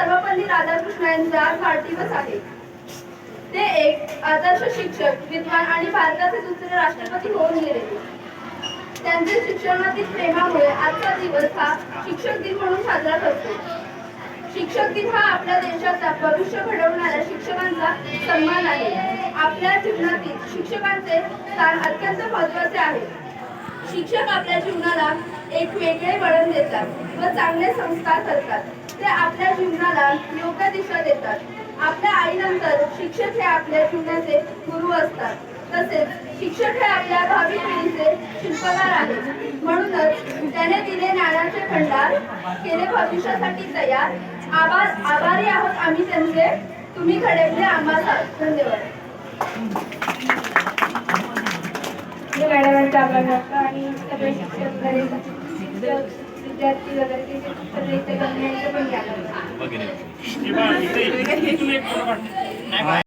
सर्वपल्ली राधाकृष्ण यांचा वाढदिवस आहे. ते एक आदर्श शिक्षक विद्वान आणि भारताचे दुसरे राष्ट्रपती होऊन गेले. त्यांचे शिक्षणातील प्रेमामुळे आजचा दिवस हा शिक्षक दिन म्हणून साजरा करतो. शिक्षक दिन हा आपल्या देशाचा भविष्य घडवणाऱ्या शिक्षकांचा सन्मान आहे. आपल्या जीवनातील शिक्षकांचे स्थान अत्यंत महत्त्वाचे आहे. शिक्षक आपल्या जीवनाला एक वेगळे वळण देतात व चांगले संस्कार करतात. ते आपल्या जीवनाला योग्य दिशा देतात. आपल्या आईनंतर शिक्षक हे आपल्या जीवनाचे गुरु असतात. तसेच शिक्षक हे आपल्या भावी पिढीचे शिल्पकार आहेत. म्हणूनच त्याने दिले ज्ञानाचे भंडार केले भविष्यासाठी तयार. आभार आभारी आहोत आम्ही त्यांचे. तुम्ही घडवले आम्हाला. धन्यवाद. मॅडमांचा आभार आणि सगळे शिक्षक विद्यार्थी वगैरे ते पण आभार